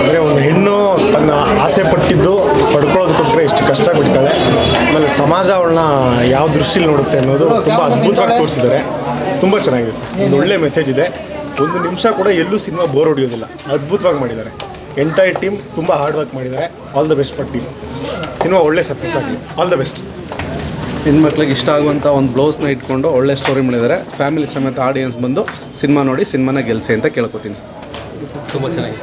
ಅಂದರೆ ಒಂದು ಹೆಣ್ಣು ತನ್ನ ಆಸೆ ಪಟ್ಟಿದ್ದು ಪಡ್ಕೊಳ್ಳೋದಕ್ಕೋಸ್ಕರ ಎಷ್ಟು ಕಷ್ಟ ಬಿಡ್ತಾಳೆ ಆಮೇಲೆ ಸಮಾಜ ಅವಳನ್ನ ಯಾವ ದೃಷ್ಟಿಲಿ ನೋಡುತ್ತೆ ಅನ್ನೋದು ತುಂಬ ಅದ್ಭುತವಾಗಿ ತೋರಿಸಿದ್ದಾರೆ. ತುಂಬ ಚೆನ್ನಾಗಿದೆ ಸರ್. ಒಂದು ಒಳ್ಳೆ ಮೆಸೇಜ್ ಇದೆ. ಒಂದು ನಿಮಿಷ ಕೂಡ ಎಲ್ಲೂ ಸಿನಿಮಾ ಬೋರ್ ಹೊಡೆಯೋದಿಲ್ಲ. ಅದ್ಭುತವಾಗಿ ಮಾಡಿದ್ದಾರೆ. ಎಂಟೈರ್ ಟೀಮ್ ತುಂಬ ಹಾರ್ಡ್ ವರ್ಕ್ ಮಾಡಿದ್ದಾರೆ. All the best for team cinema ಒಳ್ಳೆ ಸಕ್ಸಸ್ ಆಗಿದೆ ಆಲ್ ದ ಬೆಸ್ಟ್ ಹೆಣ್ಮಕ್ಳಿಗೆ ಇಷ್ಟ ಆಗುವಂಥ ಒಂದು ಬ್ಲೌಸ್ನ ಇಟ್ಕೊಂಡು ಒಳ್ಳೆ ಸ್ಟೋರಿ ಮಾಡಿದ್ದಾರೆ. ಫ್ಯಾಮಿಲಿ ಸಮೇತ ಆಡಿಯನ್ಸ್ ಬಂದು ಸಿನಿಮಾ ನೋಡಿ ಸಿನಿಮಾನ ಗೆಲ್ಸಿ ಅಂತ ಕೇಳ್ಕೊತೀನಿ. ತುಂಬ ಚೆನ್ನಾಗಿದೆ.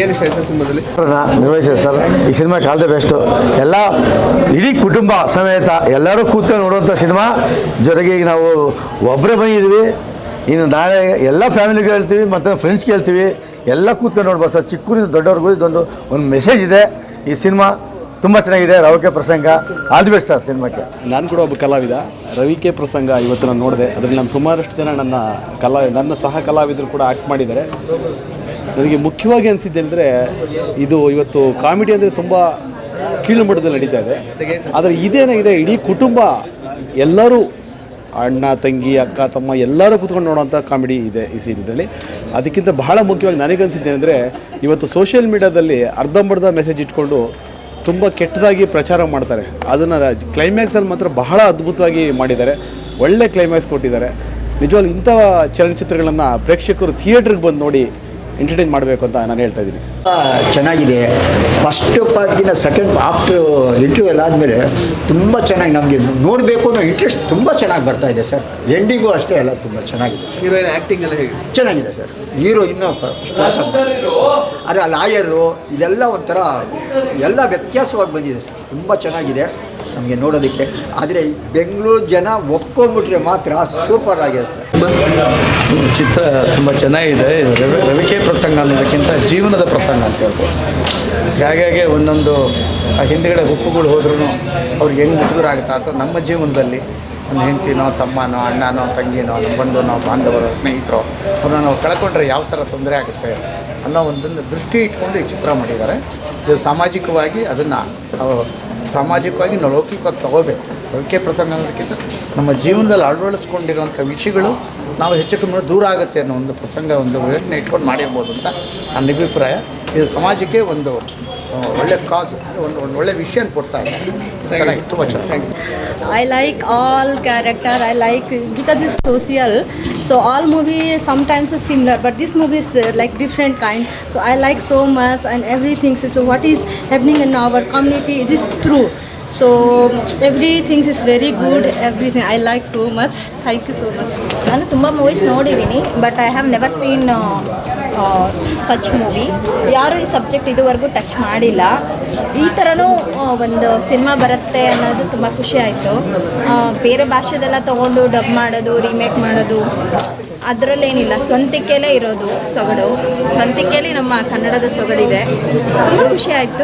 ಏನು ಇಷ್ಟ ಆಯ್ತು ಸಿನಿಮಾದಲ್ಲಿ? ನಿರ್ವಹಿಸಿದೆ ಸರ್. ಈ ಸಿನಿಮಾ ಕಾಲದ ಬೆಸ್ಟು ಎಲ್ಲ ಇಡೀ ಕುಟುಂಬ ಸಮೇತ ಎಲ್ಲರೂ ಕೂತ್ಕೊಂಡು ನೋಡುವಂಥ ಸಿನಿಮಾ. ಜೊತೆಗೆ ಈಗ ನಾವು ಒಬ್ಬರೇ ಬಂದಿದ್ವಿ ಇನ್ನು ನಾಳೆ ಎಲ್ಲ ಫ್ಯಾಮಿಲಿಗೆ ಹೇಳ್ತೀವಿ, ಮತ್ತು ಫ್ರೆಂಡ್ಸ್ಗೆ ಹೇಳ್ತೀವಿ. ಎಲ್ಲ ಕೂತ್ಕೊಂಡು ನೋಡ್ಬೋದು ಸರ್. ಚಿಕ್ಕೂರಿಂದ ದೊಡ್ಡವ್ರಿಗೂ ಇದೊಂದು, ಒಂದು ಮೆಸೇಜ್ ಇದೆ ಈ ಸಿನಿಮಾ. ತುಂಬ ಚೆನ್ನಾಗಿದೆ, ರವಿಕೆ ಪ್ರಸಂಗ. ಆಲ್ ದಿ ಬೆಸ್ಟ್ ಸರ್ ಸಿನಿಮಾಕ್ಕೆ. ನಾನು ಕೂಡ ಒಬ್ಬ ಕಲಾವಿದ. ರವಿಕೆ ಪ್ರಸಂಗ ಇವತ್ತು ನಾನು ನೋಡಿದೆ. ಅದರಲ್ಲಿ ನಾನು ಸುಮಾರಷ್ಟು ಜನ ನನ್ನ ಕಲಾ, ನನ್ನ ಸಹ ಕಲಾವಿದರು ಕೂಡ ಆ್ಯಕ್ಟ್ ಮಾಡಿದ್ದಾರೆ. ನನಗೆ ಮುಖ್ಯವಾಗಿ ಅನಿಸಿದ್ದೇನೆಂದರೆ ಇದು ಇವತ್ತು ಕಾಮಿಡಿ ಅಂದರೆ ತುಂಬ ಕೀಳು ಮಟ್ಟದಲ್ಲಿ ನಡೀತಾ ಇದೆ. ಆದರೆ ಇದೇನಾಗಿದೆ? ಇಡೀ ಕುಟುಂಬ, ಎಲ್ಲರೂ, ಅಣ್ಣ, ತಂಗಿ, ಅಕ್ಕ, ತಮ್ಮ ಎಲ್ಲರೂ ಕೂತ್ಕೊಂಡು ನೋಡೋವಂಥ ಕಾಮಿಡಿ ಇದೆ ಈ ಸೀರಿಯಲ್ಲಿ ಅದಕ್ಕಿಂತ ಬಹಳ ಮುಖ್ಯವಾಗಿ ನನಗನ್ಸಿದ್ದೇನೆಂದರೆ ಇವತ್ತು ಸೋಷಿಯಲ್ ಮೀಡ್ಯಾದಲ್ಲಿ ಅರ್ಧಂಬರ್ಧ ಮೆಸೇಜ್ ಇಟ್ಕೊಂಡು ತುಂಬ ಕೆಟ್ಟದಾಗಿ ಪ್ರಚಾರ ಮಾಡ್ತಾರೆ. ಅದನ್ನು ಕ್ಲೈಮ್ಯಾಕ್ಸಲ್ಲಿ ಮಾತ್ರ ಬಹಳ ಅದ್ಭುತವಾಗಿ ಮಾಡಿದ್ದಾರೆ. ಒಳ್ಳೆ ಕ್ಲೈಮ್ಯಾಕ್ಸ್ ಕೊಟ್ಟಿದ್ದಾರೆ. ನಿಜವಾಗ್ಲೂ ಇಂಥ ಚಲನಚಿತ್ರಗಳನ್ನು ಪ್ರೇಕ್ಷಕರು ಥಿಯೇಟ್ರಿಗೆ ಬಂದು ನೋಡಿ ಎಂಟರ್ಟೈನ್ ಮಾಡಬೇಕು ಅಂತ ನಾನು ಹೇಳ್ತಾ ಇದ್ದೀನಿ. ಚೆನ್ನಾಗಿದೆ. ಫಸ್ಟ್ ಪಾರ್ಟಿನ ಸೆಕೆಂಡ್ ಆಫ್ಟರ್ ಎಲ್ಲ ಆದಮೇಲೆ ತುಂಬ ಚೆನ್ನಾಗಿ ನಮಗೆ ನೋಡಬೇಕು ಅನ್ನೋ ಇಂಟ್ರೆಸ್ಟ್ ತುಂಬ ಚೆನ್ನಾಗಿ ಬರ್ತಾ ಇದೆ ಸರ್. ಎಂಡಿಗೂ ಅಷ್ಟೇ ಎಲ್ಲ ತುಂಬ ಚೆನ್ನಾಗಿದೆ ಹೀರೋಯಿನ್ ಆ್ಯಕ್ಟಿಂಗ್ ಎಲ್ಲ ಹೇಗೆ ಚೆನ್ನಾಗಿದೆ ಸರ್. ಹೀರೋ ಇನ್ನೂ ಫಸ್ಟ್ ಕ್ಲಾಸ್ ಅದೇ ಲಾಯರು ಇದೆಲ್ಲ ಒಂಥರ ಎಲ್ಲ ವ್ಯತ್ಯಾಸವಾಗಿ ಬಂದಿದೆ ಸರ್. ತುಂಬ ಚೆನ್ನಾಗಿದೆ ನಮಗೆ ನೋಡೋದಕ್ಕೆ. ಆದರೆ ಬೆಂಗಳೂರು ಜನ ಒಪ್ಕೊಂಡ್ಬಿಟ್ರೆ ಮಾತ್ರ ಸೂಪರ್ ಆಗಿರುತ್ತೆ. ಚಿತ್ರ ತುಂಬ ಚೆನ್ನಾಗಿದೆ. ರವಿ, ರವಿಕೆ ಪ್ರಸಂಗ ಅನ್ನೋದಕ್ಕಿಂತ ಜೀವನದ ಪ್ರಸಂಗ ಅಂತ ಹೇಳ್ಬೋದು. ಹಾಗಾಗಿ ಒಂದೊಂದು ಆ ಹಿಂದ್ಗಡೆ ಹುಕ್ಕುಗಳು ಹೋದ್ರೂ ಅವ್ರಿಗೆ ಹೆಂಗೆ ಮುಜುಗರ ಆ ನಮ್ಮ ಜೀವನದಲ್ಲಿ ಒಂದು ಹೆಂಡ್ತಿನೋ, ತಮ್ಮನೋ, ಅಣ್ಣನೋ, ತಂಗಿನೋ ನಮ್ಮ ಬಂಧುನೋ, ಬಾಂಧವರು, ಸ್ನೇಹಿತರು, ಅವ್ರನ್ನ ನಾವು ಕಳ್ಕೊಂಡ್ರೆ ಯಾವ ಥರ ತೊಂದರೆ ಆಗುತ್ತೆ ಅನ್ನೋ ಒಂದನ್ನು ದೃಷ್ಟಿ ಇಟ್ಕೊಂಡು ಈ ಚಿತ್ರ ಮಾಡಿದ್ದಾರೆ. ಇದು ಸಾಮಾಜಿಕವಾಗಿ ಅದನ್ನು ಸಾಮಾಜಿಕವಾಗಿ ನಾವು ಲೌಕಿಕವಾಗಿ ತಗೋಬೇಕು. ಕವಿಕೆ ಪ್ರಸಂಗ ಅನ್ನೋದಕ್ಕಿಂತ ನಮ್ಮ ಜೀವನದಲ್ಲಿ ಅಳವಡಿಸ್ಕೊಂಡಿರುವಂಥ ವಿಷಯಗಳು ನಾವು ಹೆಚ್ಚು ಕಮ್ಮಿ ದೂರ ಆಗುತ್ತೆ ಅನ್ನೋ ಒಂದು ಪ್ರಸಂಗ ಒಂದು ಯೋಜನೆ ಇಟ್ಕೊಂಡು ಮಾಡಿರ್ಬೋದು ಅಂತ ನನ್ನ ಅಭಿಪ್ರಾಯ. ಇದು ಸಮಾಜಕ್ಕೆ ಒಂದು ಒಳ್ಳೆ ಕಾಸ್ ಒಂದು ಒಂದು ಒಳ್ಳೆ ವಿಷಯ ಕೊಡ್ತಾ ಇದೆ. ಚೆನ್ನಾಗಿ ತುಂಬ ಚೆನ್ನಾಗಿ I like all character I like because is social so all movie sometimes similar but this movie is like different kind so I like so much and everythings so what is happening in our community is is true true. So, everything is very good. Everything I like so much. Thank you so much. ನಾನು ತುಂಬ movies ನೋಡಿದ್ದೀನಿ but I have never seen such movie ಯಾರೂ ಈ subject ಇದುವರೆಗೂ touch ಮಾಡಿಲ್ಲ ಈ ಥರನೂ ಒಂದು ಸಿನಿಮಾ ಬರುತ್ತೆ ಅನ್ನೋದು ತುಂಬ ಖುಷಿ ಆಯಿತು ಬೇರೆ ಭಾಷೆದೆಲ್ಲ ತೊಗೊಂಡು ಡಬ್ ಮಾಡೋದು ರೀಮೇಕ್ ಮಾಡೋದು, ಅದರಲ್ಲೇನಿಲ್ಲ ಸ್ವಂತಿಕೆಯಲ್ಲೇ ಇರೋದು ಸೊಗಡು ಸ್ವಂತಿಕೆಯಲ್ಲಿ ನಮ್ಮ ಕನ್ನಡದ ಸೊಗಡಿದೆ ತುಂಬ ಖುಷಿ ಆಯಿತು